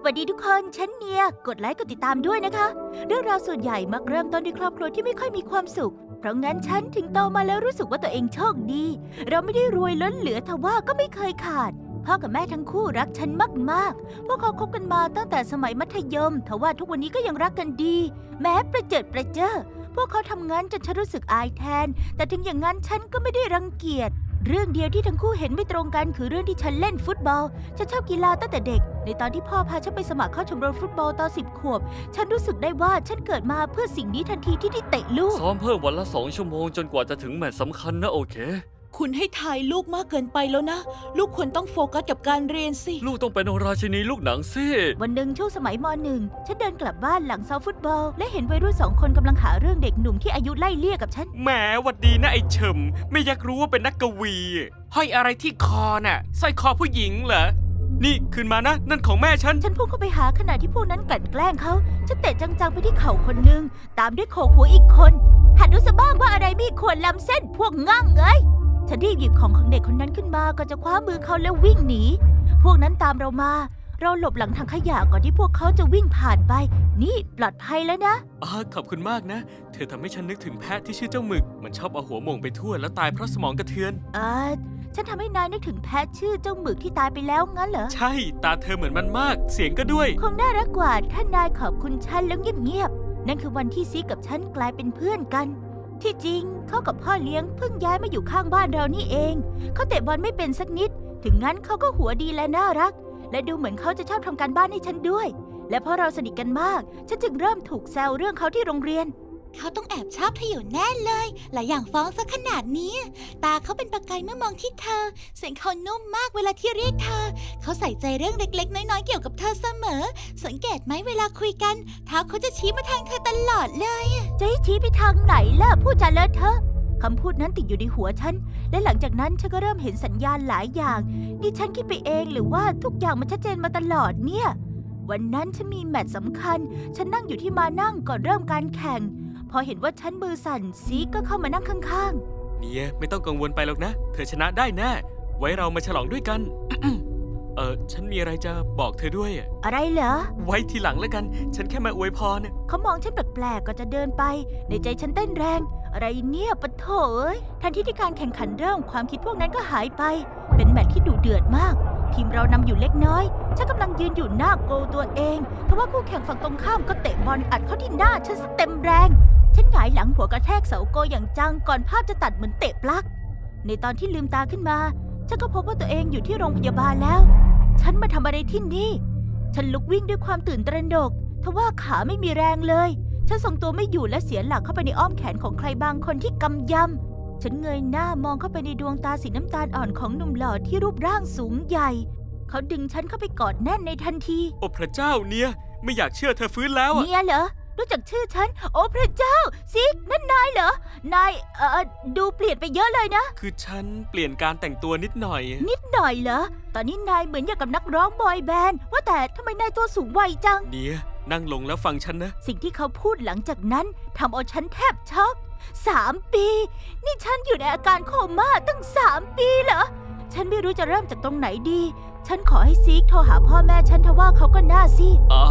สวัสดีทุกคน ฉันเนีย กดไลค์กดติดตามด้วยนะคะ เรื่องราวส่วนใหญ่มักเริ่มต้นด้วยครอบครัวที่ไม่ค่อยมีความสุข เพราะงั้นฉันถึงโตมาแล้วรู้สึกว่าตัวเองโชคดี เราไม่ได้รวยล้นเหลือทว่าก็ไม่เคยขาด พ่อกับแม่ทั้งคู่รักฉันมากๆ พวกเขาคบกันมาตั้งแต่สมัยมัธยม ทว่าทุกวันนี้ก็ยังรักกันดี แม้ประเจิดประเจ้อพวกเขาทำงานจนฉันรู้สึกอายแทน แต่ถึงอย่างนั้นฉันก็ไม่ได้รังเกียจ เรื่องเดียวที่ทั้งคู่เห็นไม่ตรงกันคือเรื่องที่ฉันเล่นฟุตบอล ฉันชอบกีฬาตั้งแต่เด็ก ในตอนที่พ่อพาฉันไปสมัครเข้าชมรมฟุตบอลตอนสิบขวบ ฉันรู้สึกได้ว่าฉันเกิดมาเพื่อสิ่งนี้ทันทีที่ได้เตะลูก ซ้อมเพิ่มวันละสองชั่วโมงจนกว่าจะถึงแมตช์สำคัญนะโอเค คุณให้ทายลูกมากเกินไปแล้วนะ ลูกควรต้องโฟกัสกับการเรียนสิ ลูกต้องเป็นราชินีลูกหนังสิวันหนึ่งช่วงสมัยมหนึ่งฉันเดินกลับบ้านหลังซ้อมฟุตบอล และเห็นวัยรุ่นสองคนกำลังหาเรื่องเด็กหนุ่มที่อายุไล่เลี่ยกับฉัน แหมหวัดดีนะไอ้เฉิมไม่อยากรู้ว่าเป็นนักกวี ห้อยอะไรที่คอน่ะสร้อยคอผู้หญิงเหรอ นี่คืนมานะ นั่นของแม่ฉัน ฉันพุ่งเข้าไปหาขณะที่พวกนั้นกลั่นแกล้งเขาฉันเตะจังๆไปที่เข่าคนหนึ่งตามด้วยโขกหัวอีกคนหัดดูซะบ้างว่าอะไรมีควรล้ำเส้นพวกง่างเอ้ย ฉันรีบหยิบของของเด็กคนนั้นขึ้นมาก็จะคว้ามือเขาแล้ววิ่งหนี พวกนั้นตามเรามา เราหลบหลังทางขยะก่อนที่พวกเขาจะวิ่งผ่านไป นี่ปลอดภัยแล้วนะอ่าขอบคุณมากนะ เธอทำให้ฉันนึกถึงแพะที่ชื่อเจ้าหมึก มันชอบเอาหัวโหม่งไปทั่วแล้วตายเพราะสมองกระเทือน เออฉันทำให้นายนึกถึงแพะชื่อเจ้าหมึกที่ตายไปแล้วงั้นเหรอ ใช่ ตาเธอเหมือนมันมาก เสียงก็ด้วย คงน่ารักกว่าถ้านายขอบคุณฉันแล้วเงียบๆ นั่นคือวันที่ซีกับฉันกลายเป็นเพื่อนกัน ที่จริงเขากับพ่อเลี้ยงเพิ่งย้ายมาอยู่ข้างบ้านเรานี่เอง เขาเตะบอลไม่เป็นสักนิด ถึงงั้นเขาก็หัวดีและน่ารัก และดูเหมือนเขาจะชอบทำการบ้านให้ฉันด้วย และเพราะเราสนิทกันมาก ฉันจึงเริ่มถูกแซวเรื่องเขาที่โรงเรียน เขาต้องแอบชอบเธออยู่แน่เลย หลายอย่างฟ้องซะขนาดนี้ ตาเขาเป็นประกายเมื่อมองที่เธอ เสียงเขานุ่มมากเวลาที่เรียกเธอ เขาใส่ใจเรื่องเล็ก ๆ น้อยๆเกี่ยวกับเธอเสมอ สังเกตไหมเวลาคุยกันเท้าเขาจะชี้มาทางเธอตลอดเลย จะให้ชี้ไปทางไหนล่ะพูดจาเลอะเทอะคำพูดนั้นติดอยู่ในหัวฉัน และหลังจากนั้นฉันก็เริ่มเห็นสัญญาณหลายอย่าง นี่ฉันคิดไปเองหรือว่าทุกอย่างมันชัดเจนมาตลอดเนี่ย วันนั้นฉันมีแมตช์สำคัญ ฉันนั่งอยู่ที่มานั่งก่อนเริ่มการแข่ง อเห็นว่าฉันมือสั่นซีก็เข้ามานั่งข้างเนี่ยไม่ต้องกังวลไปหรอกนะ เธอชนะได้แน่ ไว้เรามาฉลองด้วยกัน เออฉันมีอะไรจะบอกเธอด้วยๆอะไรเหรอ ไว้ทีหลังแล้วกัน ฉันแค่มาอวยพรน่ะเขามองฉันแปลกๆก็จะเดินไป ในใจฉันเต้นแรง อะไรเนี่ยปะโถเอ้ยทันทีที่การแข่งขันเริ่มความคิดพวกนั้นก็หายไป เป็นแมตช์ที่ดุเดือดมาก ทีมเรานำอยู่เล็กน้อย ฉันกำลังยืนอยู่หน้าโกลตัวเองทว่าคู่แข่งฝั่งตรงข้ามก็เตะบอลอัดเข้าที่หน้าฉันซะเต็มแรง ฉันหงายหลังหัวกระแทกเสาโกอย่างจังก่อนภาพจะตัดเหมือนเตะปลั๊ก ในตอนที่ลืมตาขึ้นมา ฉันก็พบว่าตัวเองอยู่ที่โรงพยาบาลแล้ว ฉันมาทำอะไรที่นี่ ฉันลุกวิ่งด้วยความตื่นตระหนกทว่าขาไม่มีแรงเลย ฉันทรงตัวไม่อยู่และเสียหลักเข้าไปในอ้อมแขนของใครบางคนที่กำยำ ฉันเงยหน้ามองเข้าไปในดวงตาสีน้ำตาลอ่อนของหนุ่มหล่อที่รูปร่างสูงใหญ่ เขาดึงฉันเข้าไปกอดแน่นในทันที โอ้พระเจ้าเนี่ย ไม่อยากเชื่อเธอฟื้นแล้วอะ เนี่ยเหรอ รู้จักชื่อฉัน โอ้พระเจ้า ซิก นั่นนายเหรอ นายเอ่อดูเปลี่ยนไปเยอะเลยนะ คือฉันเปลี่ยนการแต่งตัวนิดหน่อย นิดหน่อยเหรอ ตอนนี้นายเหมือนอย่างกับนักร้องบอยแบนด์ ว่าแต่ทำไมนายตัวสูงวัยจังเนี่ยนั่งลงแล้วฟังฉันนะ สิ่งที่เขาพูดหลังจากนั้นทำเอาฉันแทบช็อกสามปี นี่ฉันอยู่ในอาการโคม่าตั้งสามปีเหรอ ฉันไม่รู้จะเริ่มจากตรงไหนดี ฉันขอให้ซีกโทรหาพ่อแม่ฉันทว่าเขาก็น่าซีดอ่า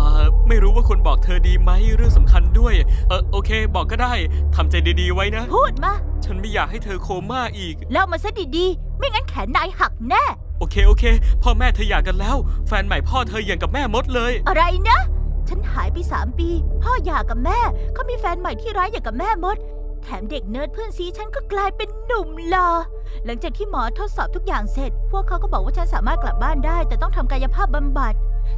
ไม่รู้ว่าคนบอกเธอดีไหมเรื่องสำคัญด้วย เออโอเค บอกก็ได้ทำใจดีๆไว้นะ พูดมา ฉันไม่อยากให้เธอโคม่าอีก เล่ามาซะดีๆ ไม่งั้นแขนนายหักแน่ โอเคโอเค พ่อแม่เธอหย่ากันแล้ว แฟนใหม่พ่อเธออย่างกับแม่มดเลย อะไรนะ ฉันหายไปสามปี พ่อหย่ากับแม่ เขามีแฟนใหม่ที่ร้ายอย่างกับแม่มด แถมเด็กเนิร์ดเพื่อนซีฉันก็กลายเป็นหนุ่มหล่อหลังจากที่หมอทดสอบทุกอย่างเสร็จ พวกเขาก็บอกว่าฉันสามารถกลับบ้านได้ แต่ต้องทำกายภาพบำบัด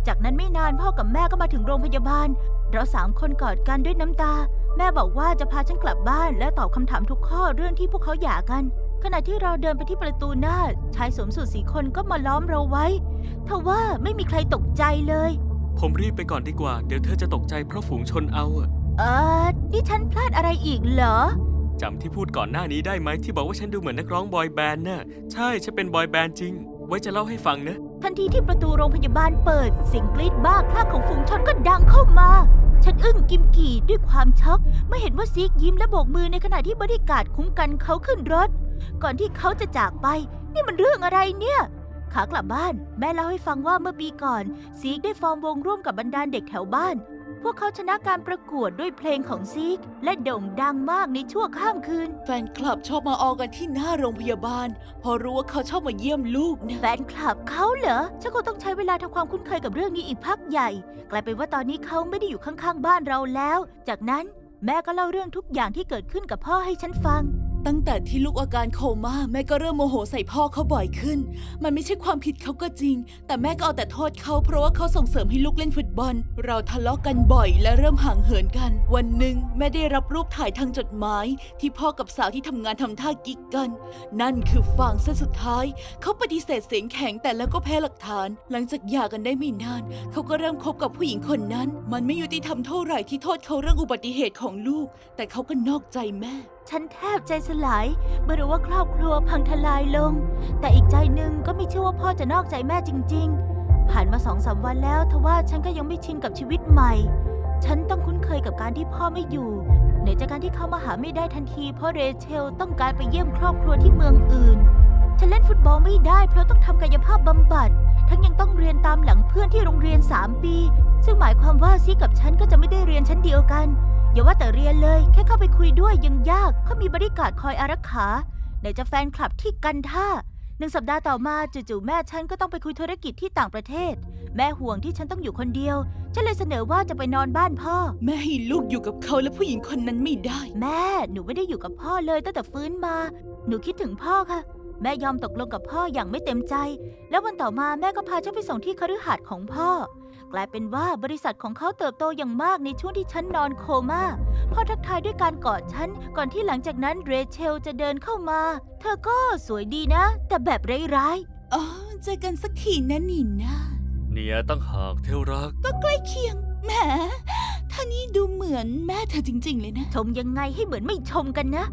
จากนั้นไม่นานพ่อกับแม่ก็มาถึงโรงพยาบาล เราสามคนกอดกันด้วยน้ำตา แม่บอกว่าจะพาฉันกลับบ้านและตอบคำถามทุกข้อเรื่องที่พวกเขาหย่ากัน ขณะที่เราเดินไปที่ประตูหน้า ชายสวมสูทสีคนก็มาล้อมเราไว้ทว่าไม่มีใครตกใจเลย ผมรีบไปก่อนดีกว่า เดี๋ยวเธอจะตกใจเพราะฝูงชนเอาอะ เออนี่ฉันพลาดอะไรอีกเหรอ จำที่พูดก่อนหน้านี้ได้ไหมที่บอกว่าฉันดูเหมือนนักร้องบอยแบนด์น่ะ ใช่ ฉันเป็นบอยแบนด์จริง ไว้จะเล่าให้ฟังนะ ทันทีที่ประตูโรงพยาบาลเปิดเสียงกรีดบ้าคลั่งของฝูงชนก็ดังเข้ามา ฉันอึ้งกิมกี่ด้วยความช็อกเมื่อเห็นว่าซีกยิ้มและโบกมือในขณะที่บริการดคุ้มกันเขาขึ้นรถ ก่อนที่เขาจะจากไป นี่มันเรื่องอะไรเนี่ย ขากลับบ้าน แม่เล่าให้ฟังว่าเมื่อปีก่อน ซีกได้ฟอร์มวงร่วมกับบรรดาเด็กแถวบ้าน พวกเขาชนะการประกวดด้วยเพลงของซีก และโด่งดังมากในชั่วข้ามคืน แฟนคลับชอบมาออกันที่หน้าโรงพยาบาล พอรู้ว่าเขาชอบมาเยี่ยมลูกนะแฟนคลับเขาเหรอฉันคงต้องใช้เวลาทำความคุ้นเคยกับเรื่องนี้อีกพักใหญ่ กลายเป็นว่าตอนนี้เขาไม่ได้อยู่ข้างๆบ้านเราแล้ว จากนั้นแม่ก็เล่าเรื่องทุกอย่างที่เกิดขึ้นกับพ่อให้ฉันฟัง ตั้งแต่ที่ลูกอาการโคม่าแม่ก็เริ่มโมโหใส่พ่อเขาบ่อยขึ้น มันไม่ใช่ความผิดเขาก็จริง แต่แม่ก็เอาแต่โทษเขาเพราะว่าเขาส่งเสริมให้ลูกเล่นฟุตบอล เราทะเลาะกันบ่อยและเริ่มห่างเหินกัน วันหนึ่งแม่ได้รับรูปถ่ายทางจดหมาย ที่พ่อกับสาวที่ทำงานทำท่ากิ๊กกัน นั่นคือฟางเส้นสุดท้าย เขาปฏิเสธเสียงแข็งแต่แล้วก็แพ้หลักฐาน หลังจากหย่ากันได้ไม่นาน เขาก็เริ่มคบกับผู้หญิงคนนั้น มันไม่ยุติธรรมเท่าไหร่ที่โทษเขาเรื่องอุบัติเหตุของลูก แต่เขาก็นอกใจแม่ ฉันแทบใจสลายเมื่อรู้ว่าครอบครัวพังทลายลง แต่อีกใจหนึ่งก็ไม่เชื่อว่าพ่อจะนอกใจแม่จริง ๆ ผ่านมาสองสามวันแล้วทว่าฉันก็ยังไม่ชินกับชีวิตใหม่ ฉันต้องคุ้นเคยกับการที่พ่อไม่อยู่ไหนจากการที่เขามาหาไม่ได้ทันที เพราะเรเชลต้องการไปเยี่ยมครอบครัวที่เมืองอื่น ฉันเล่นฟุตบอลไม่ได้เพราะต้องทำกายภาพบำบัด ทั้งยังต้องเรียนตามหลังเพื่อนที่โรงเรียน 3 ปี ซึ่งหมายความว่าซีกับฉันก็จะไม่ได้เรียนชั้นเดียวกัน อย่าว่าแต่เรียนเลย แค่เข้าไปคุยด้วยยังยากเขามีบริการดคอยอารักขา ไหนจะแฟนคลับที่กันท่าหนึ่งสัปดาห์ต่อมาจู่ๆแม่ฉันก็ต้องไปคุยธุรกิจที่ต่างประเทศ แม่ห่วงที่ฉันต้องอยู่คนเดียว ฉันเลยเสนอว่าจะไปนอนบ้านพ่อ แม่ให้ลูกอยู่กับเขาและผู้หญิงคนนั้นไม่ได้ แม่หนูไม่ได้อยู่กับพ่อเลยตั้งแต่ฟื้นมา หนูคิดถึงพ่อค่ะ แม่ยอมตกลงกับพ่ออย่างไม่เต็มใจ แล้ววันต่อมาแม่ก็พาฉันไปส่งที่คฤหาสน์ของพ่อ กลายเป็นว่าบริษัทของเขาเติบโตอย่างมากในช่วงที่ฉันนอนโคม่าพ่อทักทายด้วยการกอดฉัน ก่อนที่หลังจากนั้นเรเชลจะเดินเข้ามา เธอก็สวยดีนะ แต่แบบร้ายอ๋อเจอกันสักทีนะนินนาเนี่ยตั้งหากเทวรัก ก็ใกล้เคียงแหมท่านี่ดูเหมือนแม่เธอจริง ๆ เลยนะๆชมยังไงให้เหมือนไม่ชมกันนะ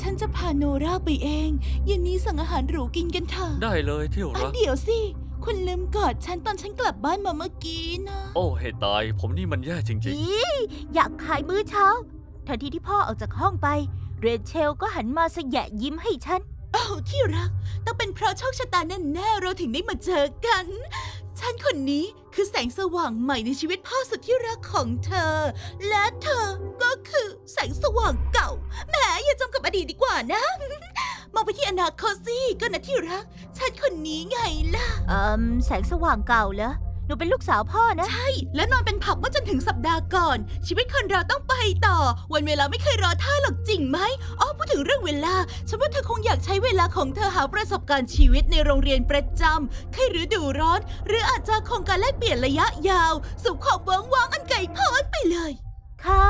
ฉันจะพาโนราไปเองเย็นนี้สั่งอาหารหรูกินกันเถอะได้เลยเทวอะรัก เดี๋ยวสิ คุณลืมกอดฉันตอนฉันกลับบ้านมาเมื่อกี้นะโอ้เหตุตาย ผมนี่มันแย่จริง อีอยากขายมื้อเช้า ทันทีที่พ่อออกจากห้องไป เรเชลก็หันมาสยะยิ้มให้ฉันเอ้าที่รัก ต้องเป็นเพราะโชคชะตาแน่ๆเราถึงได้มาเจอกัน ฉันคนนี้คือแสงสว่างใหม่ในชีวิตพ่อสุดที่รักของเธอ และเธอก็คือแสงสว่างเก่าแหมอย่าจมกับอดีตดีกว่านะ มองไปที่อนาคตสิก็นะที่รัก ฉันคนนี้ไงล่ะ เอ่มแสงสว่างเก่าเหรอ หนูเป็นลูกสาวพ่อนะใช่และนอนเป็นผักเมื่อจนถึงสัปดาห์ก่อน ชีวิตคนเราต้องไปต่อ วันเวลาไม่เคยรอท่าหรอกจริงไหมอ๋อพูดถึงเรื่องเวลา ฉันว่าเธอคงอยากใช้เวลาของเธอหาประสบการณ์ชีวิตในโรงเรียนประจำแค่ฤดูร้อน หรืออาจจะโครงการแลกเปลี่ยนระยะยาวสู่ความเวิ้งว้างอันไกลโพ้นไปเลย ค่ะ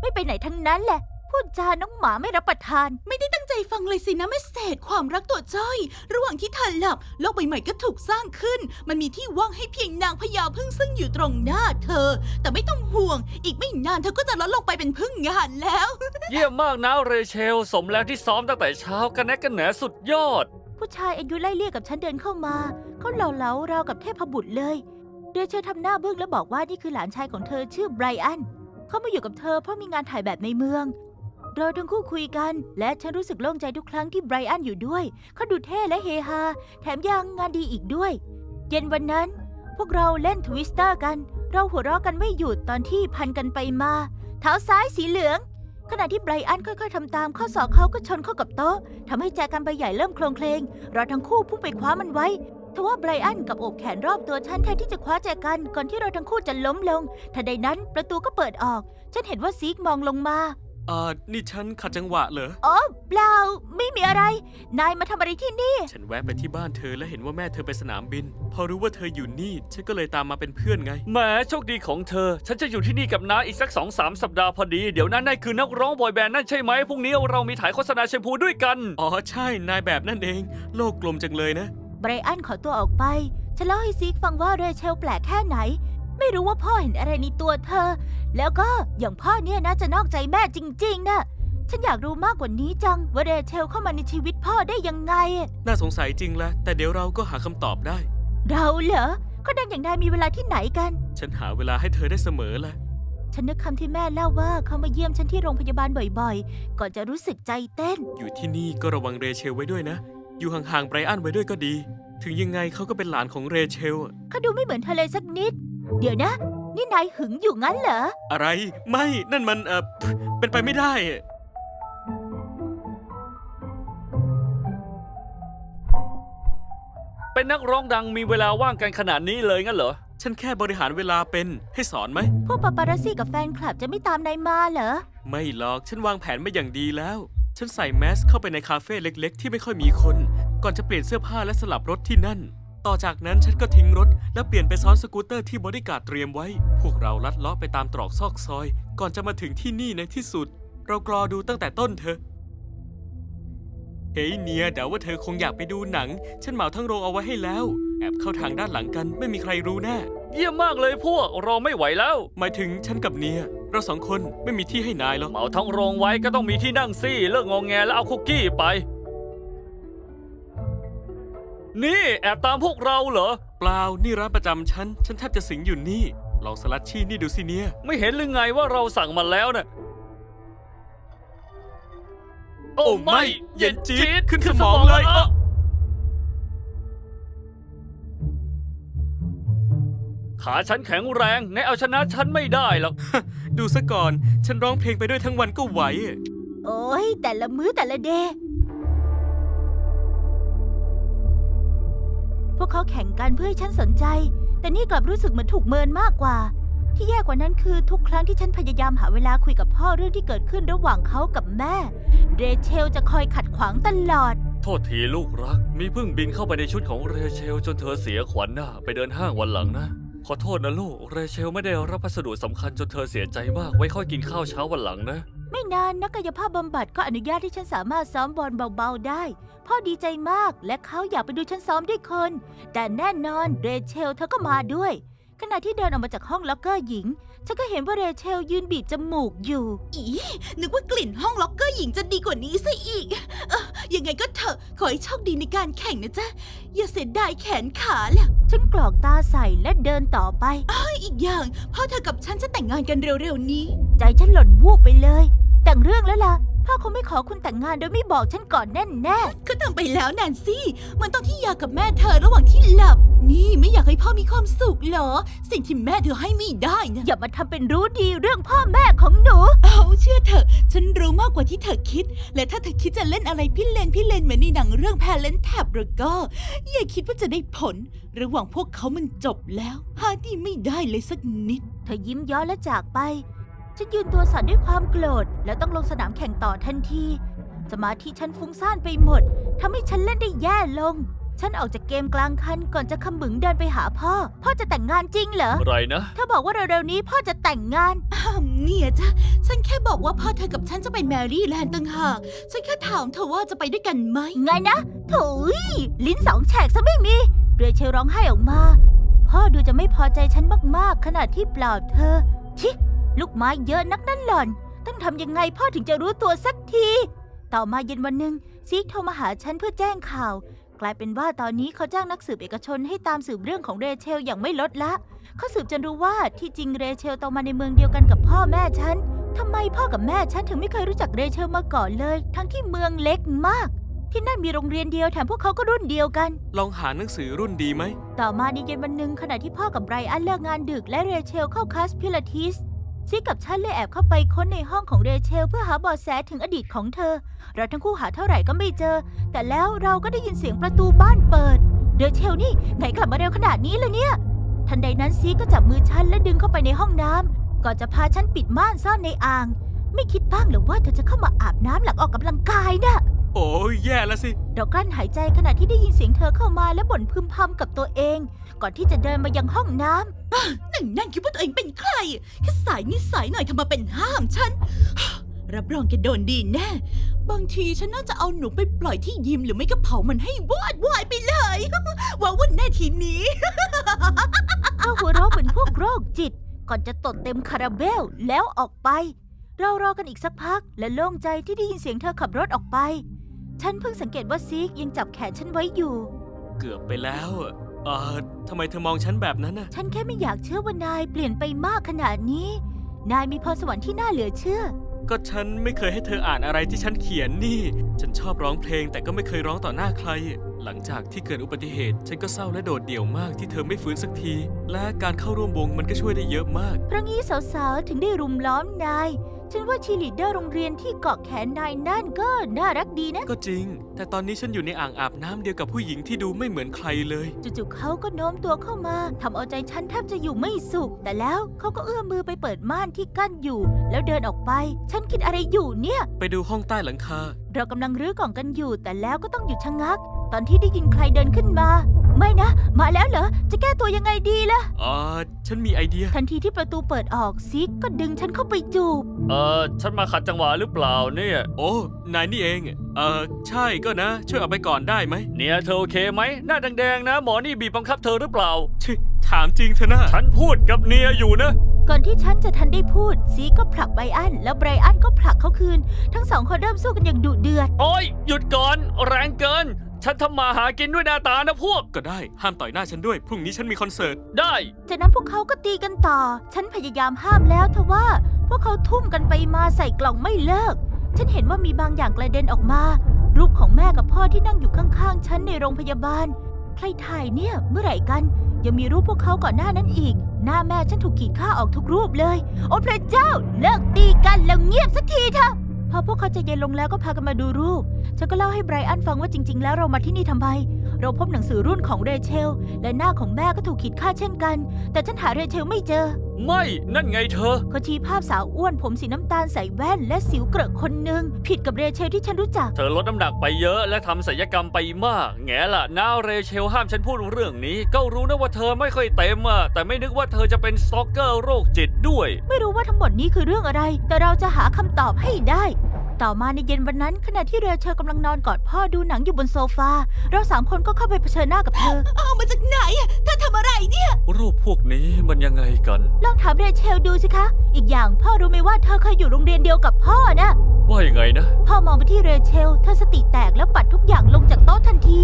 ไม่ไปไหนทั้งนั้นแหละ พูดจาน้องหมาไม่รับประทาน ไม่ได้ตั้งใจ ฟังเลยสินะแม่เศษความรักตัวจ้อย ระหว่างที่เธอหลับโลกใบใหม่ก็ถูกสร้างขึ้น มันมีที่ว่างให้เพียงนางพญาพึ่งซึ่งอยู่ตรงหน้าเธอ แต่ไม่ต้องห่วง อีกไม่นานเธอก็จะลดลงไปเป็นพึ่งงานแล้วๆเยี่ยมมากนะเรเชล สมแล้วที่ซ้อมตั้งแต่เช้ากันแนกกันแหนสุดยอด ผู้ชายอายุไล่เลี่ยกับฉันเดินเข้ามาเขาเหล่าเหลาราวกับเทพบุตรเลยเดเชลทำหน้าบึ้งแล้วบอกว่านี่คือหลานชายของเธอชื่อไบรอันเขามาอยู่กับเธอเพราะมีงานถ่ายแบบในเมือง เราทั้งคู่คุยกัน และฉันรู้สึกโล่งใจทุกครั้งที่ไบรอันอยู่ด้วย เขาดูเท่และเฮฮา แถมยังงานดีอีกด้วย เย็นวันนั้น พวกเราเล่นทวิสเตอร์กัน เราหัวเราะกันไม่หยุดตอนที่พันกันไปมา เท้าซ้ายสีเหลือง ขณะที่ไบรอันค่อยๆทำตามข้อศอกเขาก็ชนเข้ากับโต๊ะทำให้แจกันใบใหญ่เริ่มโคลงเคลง เราทั้งคู่พุ่งไปคว้ามันไว้ทว่าไบรอันกับโอบแขนรอบตัวฉันแทนที่จะคว้าแจกันก่อนที่เราทั้งคู่จะล้มลงทันใดนั้นประตูก็เปิดออก ฉันเห็นว่าซีกมองลงมา อ่านี่ฉันขัดจังหวะเหรอ อ๋อเปล่าไม่มีอะไร นายมาทำอะไรที่นี่ ฉันแวะไปที่บ้านเธอและเห็นว่าแม่เธอไปสนามบิน พอรู้ว่าเธออยู่นี่ ฉันก็เลยตามมาเป็นเพื่อนไง แหมโชคดีของเธอ ฉันจะอยู่ที่นี่กับน้าอีกสักสองสามสัปดาห์พอดี เดี๋ยวนั้นนายคือนักร้องบอยแบนด์นั่นใช่ไหมพรุ่งนี้เรามีถ่ายโฆษณาแชมพูด้วยกัน อ๋อ ใช่ นายแบบนั่นเอง โลกกลมจังเลยนะ ไบรอันขอตัวออกไป ฉันเล่าให้ซีกฟังว่าเรเชลแปลกแค่ไหน ไม่รู้ว่าพ่อเห็นอะไรในตัวเธอ แล้วก็อย่างพ่อเนี่ยนะจะนอกใจแม่จริง ๆนะฉันอยากรู้มากกว่านี้จังว่าเรเชลเข้ามาในชีวิตพ่อได้ยังไง น่าสงสัยจริงแหละแต่เดี๋ยวเราก็หาคำตอบได้ เราเหรอก็ดังอย่างนายมีเวลาที่ไหนกัน ฉันหาเวลาให้เธอได้เสมอแหละ ฉันนึกคำที่แม่เล่าว่าเขามาเยี่ยมฉันที่โรงพยาบาลบ่อยๆ ก่อนจะรู้สึกใจเต้น อยู่ที่นี่ก็ระวังเรเชลไว้ด้วยนะ อยู่ห่างๆไบรอันไว้ด้วยก็ดี ถึงยังไงเขาก็เป็นหลานของเรเชลอะเขาดูไม่เหมือนเธอเลยสักนิด เดี๋ยวนะ นี่นายหึงอยู่งั้นเหรอ อะไรไม่นั่นมันเออเป็นไปไม่ได้อะเป็นนักร้องดังมีเวลาว่างกันขนาดนี้เลยงั้นเหรอ ฉันแค่บริหารเวลาเป็นให้สอนไหม พวกปาปารัสซี่กับแฟนคลับจะไม่ตามนายมาเหรอ ไม่หรอกฉันวางแผนมาอย่างดีแล้ว ฉันใส่แมสเข้าไปในคาเฟ่เล็ก ๆ ที่ไม่ค่อยมีคน ก่อนจะเปลี่ยนเสื้อผ้าและสลับรถที่นั่น ต่อจากนั้นฉันก็ทิ้งรถ แล้วเปลี่ยนไปซ้อนสกูตเตอร์ที่บริการดเตรียมไว้ พวกเราลัดเลาะไปตามตรอกซอกซอย ก่อนจะมาถึงที่นี่ในที่สุด เรากรอดูตั้งแต่ต้นเธอเฮ้ยเนียเดาว่าเธอคงอยากไปดูหนัง ฉันเหมาทั้งโรงเอาไว้ให้แล้ว แอบเข้าทางด้านหลังกันไม่มีใครรู้แน่ เยี่ยมมากเลยพวกเราไม่ไหวแล้ว หมายถึงฉันกับเนีย เราสองคนไม่มีที่ให้นายหรอก เหมาทั้งโรงไว้ก็ต้องมีที่นั่งสิเลิกงองแงแล้วเอาคุกกี้ไป นี่แอบตามพวกเราเหรอ เปล่านี่ร้านประจำฉัน ฉันแทบจะสิงอยู่นี่ ลองสลัดชี่นี่ดูสิเนี่ย ไม่เห็นหรือไงว่าเราสั่งมาแล้วน่ะ โอ้ไม่เย็นจี๊ดขึ้นสมองเลยอะเอ้อ ขาฉันแข็งแรงในเอาชนะฉันไม่ได้หรอก ดูซะก่อน ฉันร้องเพลงไปด้วยทั้งวันก็ไหว โอ้ยแต่ละมื้อแต่ละเดย์ พวกเขาแข่งกันเพื่อให้ฉันสนใจ แต่นี่กลับรู้สึกเหมือนถูกเมินมากกว่า ที่แย่กว่านั้นคือทุกครั้งที่ฉันพยายามหาเวลาคุยกับพ่อเรื่องที่เกิดขึ้นระหว่างเขากับแม่ เรเชลจะคอยขัดขวางตลอด โทษทีลูกรัก มีพึ่งบินเข้าไปในชุดของเรเชล จนเธอเสียขวัญหน้าไปเดินห้างวันหลังนะ ขอโทษนะลูก เรเชลไม่ได้รับพัสดุสำคัญจนเธอเสียใจมาก ไว้ค่อยกินข้าวเช้าวันหลังนะ ไม่นานนักกายภาพบำบัดก็อนุญาตให้ฉันสามารถซ้อมบอลเบาๆได้ พ่อดีใจมากและเขาอยากไปดูฉันซ้อมด้วยคน แต่แน่นอนเรเชลเธอก็มาด้วย ขณะที่เดินออกมาจากห้องล็อกเกอร์หญิง ฉันก็เห็นว่าเรเชลยืนบีบจมูกอยู่ อีนึกว่ากลิ่นห้องล็อกเกอร์หญิงจะดีกว่านี้ซะอีก เออยังไงก็เถอะ ขอให้โชคดีในการแข่งนะจ๊ะ อย่าเสียดายแขนขาแล้วฉันกรอกตาใส่และเดินต่อไป อีกอย่างพ่อเธอกับฉันจะแต่งงานกันเร็วๆนี้ ใจฉันหล่นวูบไปเลย แต่งเรื่องแล้วล่ะ พ่อคงไม่ขอคุณแต่งงานโดยไม่บอกฉันก่อนแน่แน่ก็ทำไปแล้วแนนซี่มันต้องที่อยากกับแม่เธอระหว่างที่หลับ นี่ไม่อยากให้พ่อมีความสุขเหรอ สิ่งที่แม่เธอให้ไม่ได้นะๆอย่ามาทำเป็นรู้ดีเรื่องพ่อแม่ของหนู เอาเชื่อเถอะ ฉันรู้มากกว่าที่เธอคิด และถ้าเธอคิดจะเล่นอะไรพี่เลนพี่เลนเหมือนในหนังเรื่องแพลนแท็บหรือก็ อย่าคิดว่าจะได้ผล ระหว่างพวกเขามันจบแล้ว หาดีไม่ได้เลยสักนิด เธอยิ้มย้อนและจากไป ฉันยืนตัวสั่นด้วยความโกรธ แล้วต้องลงสนามแข่งต่อทันที สมาธิฉันฟุ้งซ่านไปหมดทำให้ฉันเล่นได้แย่ลง ฉันออกจากเกมกลางคันก่อนจะขมึงเดินไปหาพ่อ พ่อจะแต่งงานจริงเหรอ อะไรนะเธอบอกว่าเร็วๆนี้พ่อจะแต่งงาน อ้าวเนี่ยจ้ะฉันแค่บอกว่าพ่อเธอกับฉันจะไปแมรี่แลนด์ต่างหาก ฉันแค่ถามเธอว่าจะไปด้วยกันไหม ไงนะโถุยลิ้นสองแฉกซะไม่มี เรเชลร้องไห้ออกมา พ่อดูจะไม่พอใจฉันมากๆ ขณะที่ปลอบเธอ ชิ ลูกไม้เยอะนักนั่นหล่อน ต้องทำยังไงพ่อถึงจะรู้ตัวสักที ต่อมาเย็นวันหนึ่งซีกโทรมาหาฉันเพื่อแจ้งข่าว กลายเป็นว่าตอนนี้เขาจ้างนักสืบเอกชนให้ตามสืบเรื่องของเรเชลอย่างไม่ลดละเขาสืบจนรู้ว่าที่จริงเรเชลโตมาในเมืองเดียวกันกับพ่อแม่ฉันทำไมพ่อกับแม่ฉันถึงไม่เคยรู้จักเรเชลมาก่อนเลย ทั้งที่เมืองเล็กมาก ที่นั่นมีโรงเรียนเดียวแถมพวกเขาก็รุ่นเดียวกัน ลองหาหนังสือรุ่นดีไหม ต่อมาในเย็นวันหนึ่งขณะที่พ่อกับไบรอันเลิกงานดึกและเรเชลเข้าคลาสพิลาทิส ซีกับฉันเลยแอบเข้าไปค้นในห้องของเรเชล เพื่อหาเบาะแสถึงอดีตของเธอ เราทั้งคู่หาเท่าไหร่ก็ไม่เจอ แต่แล้วเราก็ได้ยินเสียงประตูบ้านเปิด เรเชลนี่ไงกลับมาเร็วขนาดนี้เลยเนี่ย ทันใดนั้นซีก็จับมือฉันและดึงเข้าไปในห้องน้ำก่อนจะพาฉันปิดม่านซ่อนในอ่าง ไม่คิดบ้างหรือว่าเธอจะเข้ามาอาบน้ำหลังออกกำลังกายน่ะ โอ้ยแย่แล้วสิ เรากลั้นหายใจขณะที่ได้ยินเสียงเธอเข้ามาและบ่นพึมพำกับตัวเอง ก่อนที่จะเดินมายังห้องน้ำนั่นนั่นคิดว่าตัวเองเป็นใครแค่สายนิสัยหน่อยทำมาเป็นห้ามฉัน รับรองแกโดนดีแน่ บางทีฉันน่าจะเอาหนูไปปล่อยที่ยิมหรือไม่ก็เผามันให้วอดวายไปเลยว่าวุ่นแน่ทีนี้เธอหัวเราะเหมือนพวกโรคจิต ก่อนจะตดเต็มคาราเบลแล้วออกไป เรารอกันอีกสักพักและโล่งใจที่ได้ยินเสียงเธอขับรถออกไป ฉันเพิ่งสังเกตว่าซีกยังจับแขนฉันไว้อยู่ เกือบไปแล้วอะเออทำไมเธอมองฉันแบบนั้นน่ะ ฉันแค่ไม่อยากเชื่อว่านายเปลี่ยนไปมากขนาดนี้ นายมีพรสวรรค์ที่น่าเหลือเชื่อ ก็ฉันไม่เคยให้เธออ่านอะไรที่ฉันเขียนนี่ ฉันชอบร้องเพลงแต่ก็ไม่เคยร้องต่อหน้าใครลหลังจากที่เกิดอุบัติเหตุ ฉันก็เศร้าและโดดเดี่ยวมากที่เธอไม่ฟื้นสักที และการเข้าร่วมวงมันก็ช่วยได้เยอะมาก เพราะงี้สาวๆ ถึงได้รุมล้อมนาย ฉันว่าชีลีดเดอร์โรงเรียนที่เกาะแขนนายนั่นก็น่ารักดีนะ ก็จริง แต่ตอนนี้ฉันอยู่ในอ่างอาบน้ำเดียวกับผู้หญิงที่ดูไม่เหมือนใครเลย จู่ๆเขาก็โน้มตัวเข้ามาทำเอาใจฉันแทบจะอยู่ไม่สุข แต่แล้วเขาก็เอื้อมมือไปเปิดม่านที่กั้นอยู่ แล้วเดินออกไป ฉันคิดอะไรอยู่เนี่ย ไปดูห้องใต้หลังคา เรากำลังรื้อกล่องกันอยู่แต่แล้วก็ต้องหยุดชะงัก ตอนที่ได้ยินใครเดินขึ้นมา ไม่นะ มาแล้วเหรอ จะแก้ตัวยังไงดีล่ะอ่าฉันมีไอเดีย ทันทีที่ประตูเปิดออกซิกก็ดึงฉันเข้าไปจูบ เออฉันมาขัดจังหวะหรือเปล่าเนี่ย โอ้ นายนี่เอง เออใช่ก็นะ ช่วยเอาไปก่อนได้ไหม เนี่ยเธอโอเคไหม หน้าแดงๆนะ หมอนี่บีบบังคับเธอหรือเปล่า ชิถามจริงเถอะนะฉันพูดกับเนียอยู่นะ ก่อนที่ฉันจะทันได้พูด ซีก็ผลักไบรอัน แล้วไบรอันก็ผลักเขาคืน ทั้งสองคนเริ่มสู้กันอย่างดุเดือด โอ้ยหยุดก่อน แรงเกิน ฉันทำมาหากินด้วยหน้าตานะพวก ก็ได้ห้ามต่อยหน้าฉันด้วย พรุ่งนี้ฉันมีคอนเสิร์ต ได้ จากนั้นพวกเขาก็ตีกันต่อ ฉันพยายามห้ามแล้วทว่า พวกเขาทุ่มกันไปมาใส่กล่องไม่เลิก ฉันเห็นว่ามีบางอย่างกระเด็นออกมา รูปของแม่กับพ่อที่นั่งอยู่ข้างๆ ฉันในโรงพยาบาล ใครถ่ายเนี่ย เมื่อไหร่กัน ยังมีรูปพวกเขาก่อนหน้านั้นอีก หน้าแม่ฉันถูกขีดค่าออกทุกรูปเลย โอ้พระเจ้า เลิกตีกันแล้วเงียบสักทีเถอะ พอพวกเขาใจเย็นลงแล้วก็พากันมาดูรูป ฉันก็เล่าให้ไบรอันฟังว่าจริง ๆ แล้วเรามาที่นี่ทำไม เราพบหนังสือรุ่นของเรเชล และหน้าของแม่ก็ถูกขีดค่าเช่นกัน แต่ฉันหาเรเชลไม่เจอ ไม่นั่นไงเธอ เขาชี้ภาพสาวอ้วนผมสีน้ำตาลใส่แว่นและสิวเกรอะคนหนึ่งผิดกับเรเชลที่ฉันรู้จัก เธอลดน้ำหนักไปเยอะและทำศัลยกรรมไปมาก แง่ละน้าเรเชลห้ามฉันพูดเรื่องนี้ ก็รู้นะว่าเธอไม่ค่อยเต็มอะแต่ไม่นึกว่าเธอจะเป็นสตอกเกอร์โรคจิตด้วย ไม่รู้ว่าทั้งหมดนี้คือเรื่องอะไร แต่เราจะหาคำตอบให้ได้ ต่อมาในเย็นวันนั้น ขณะที่เรเชลกำลังนอนกอดพ่อดูหนังอยู่บนโซฟา เราสามคนก็เข้าไปเผชิญหน้ากับเธอ เอามาจากไหนอะเธอทำอะไรเนี่ย รูปพวกนี้มันยังไงกัน ลองถามเรเชลดูสิคะ อีกอย่างพ่อรู้ไหมว่าเธอเคยอยู่โรงเรียนเดียวกับพ่อนะว่ายังไงนะ พ่อมองไปที่เรเชลเธอสติแตกแล้วปัดทุกอย่างลงจากโต๊ะทันที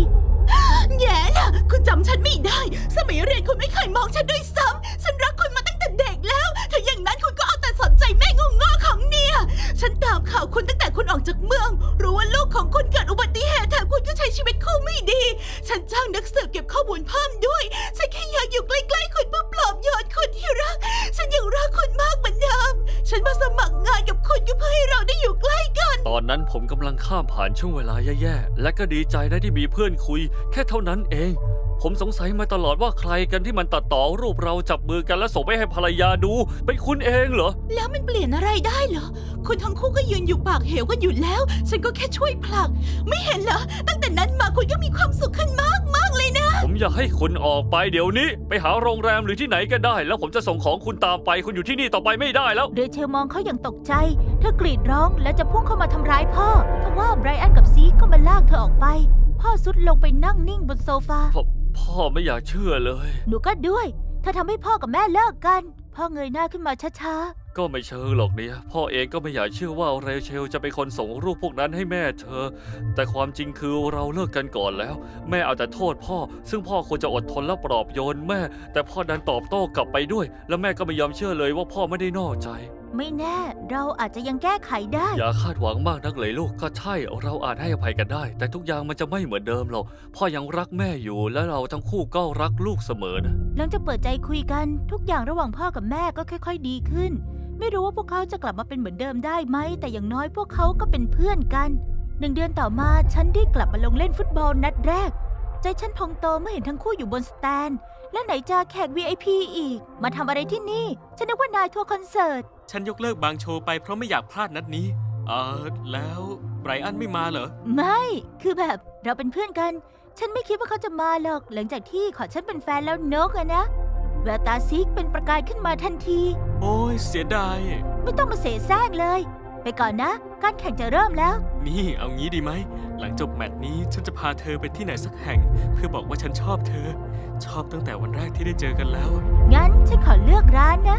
แย่ละคุณจำฉันไม่ได้ สมัยเรียนคุณไม่เคยมองฉันด้วยซ้ำฉันรักคุณมาตั้งแต่เด็กแล้ว ถ้าอย่างนั้นคุณก็เอาแต่สนใจแม่งงอๆของเนี่ย ฉันตามข่าวคุณตั้งแต่คุณออก จากเมือง รู้ว่าลูกของคุณเกิดอุบัติเหตุแถมคุณก็ใช้ชีวิตคู่ไม่ดี ฉันจ้างนักสืบเก็บข้อมูลเพิ่มด้วย ฉันแค่อยากอยู่ใกล้ๆคุณเพื่อปลอบโยนคุณที่รัก ฉันยังรักคุณมากเหมือนเดิม ฉันมาสมัครงานกับคุณก็เพื่อให้เราได้อยู่ใกล้กัน ตอนนั้นผมกำลังข้ามผ่านช่วงเวลาแย่ๆ และก็ดีใจนะที่มีเพื่อนคุย แค่เท่านั้นเอง ผมสงสัยมาตลอดว่าใครกันที่มันตัดต่อรูปเราจับมือกันแล้วส่งไปให้ภรรยาดู เป็นคุณเองเหรอ แล้วมันเปลี่ยนอะไรได้เหรอ คุณทั้งคู่ก็ยืนอยู่ปากเหวกันอยู่แล้ว ฉันก็แค่ช่วยผลัก ไม่เห็นเหรอ ตั้งแต่นั้นมาคุณก็มีความสุขขึ้นมากมากๆเลยนะ ผมอยากให้คุณออกไปเดี๋ยวนี้ ไปหาโรงแรมหรือที่ไหนก็ได้ แล้วผมจะส่งของคุณตามไป คุณอยู่ที่นี่ต่อไปไม่ได้แล้ว เรเชลมองเขาอย่างตกใจ เธอกรีดร้องและจะพุ่งเข้ามาทำร้ายพ่อทว่าไบรอันกับซีก็มาลากเธอออกไป พ่อสุดลงไปนั่งนิ่งบนโซฟาพ่อ พ่อไม่อยากเชื่อเลย หนูก็ด้วย เธอทำให้พ่อกับแม่เลิกกัน พ่อเงยหน้าขึ้นมาช้าก็ไม่เชิงหรอกเนี่ยพ่อเองก็ไม่อยากเชื่อว่าเรเชลจะเป็นคนส่งรูปพวกนั้นให้แม่เธอ แต่ความจริงคือเราเลิกกันก่อนแล้ว แม่เอาแต่โทษพ่อ ซึ่งพ่อควรจะอดทนและปลอบโยนแม่ แต่พ่อดันตอบโต้กลับไปด้วย แล้วแม่ก็ไม่ยอมเชื่อเลยว่าพ่อไม่ได้นอกใจๆ ไม่แน่เราอาจจะยังแก้ไขได้ อย่าคาดหวังมากนักเลยลูกก็ใช่ เราอาจให้อภัยกันได้ แต่ทุกอย่างมันจะไม่เหมือนเดิมหรอกพ่อยังรักแม่อยู่และเราทั้งคู่ก็รักลูกเสมอนะหลังจากเปิดใจคุยกันทุกอย่างระหว่างพ่อกับแม่ก็ค่อย ๆ ดีขึ้น ไม่รู้ว่าพวกเขาจะกลับมาเป็นเหมือนเดิมได้ไหม แต่อย่างน้อยพวกเขาก็เป็นเพื่อนกันหนึ่งเดือนต่อมาฉันได้กลับมาลงเล่นฟุตบอลนัดแรก ใจฉันพองโตเมื่อเห็นทั้งคู่อยู่บนสแตน และไหนจะแขก VIP อีก มาทำอะไรที่นี่ ฉันนึกว่านายทัวร์คอนเสิร์ตฉันยกเลิกบางโชว์ไปเพราะไม่อยากพลาดนัดนี้ เออแล้วไบรอันไม่มาเหรอ ไม่ คือแบบเราเป็นเพื่อนกัน ฉันไม่คิดว่าเขาจะมาหรอก หลังจากที่ขอฉันเป็นแฟนแล้วนกอะนะ แววตาซิกเป็นประกายขึ้นมาทันที โอ้ยเสียดาย ไม่ต้องมาเสแสร้งเลย ไปก่อนนะ การแข่งจะเริ่มแล้ว นี่เอางี้ดีไหม หลังจบแมตช์นี้ฉันจะพาเธอไปที่ไหนสักแห่ง เพื่อบอกว่าฉันชอบเธอ ชอบตั้งแต่วันแรกที่ได้เจอกันแล้ว งั้นฉันขอเลือกร้านนะ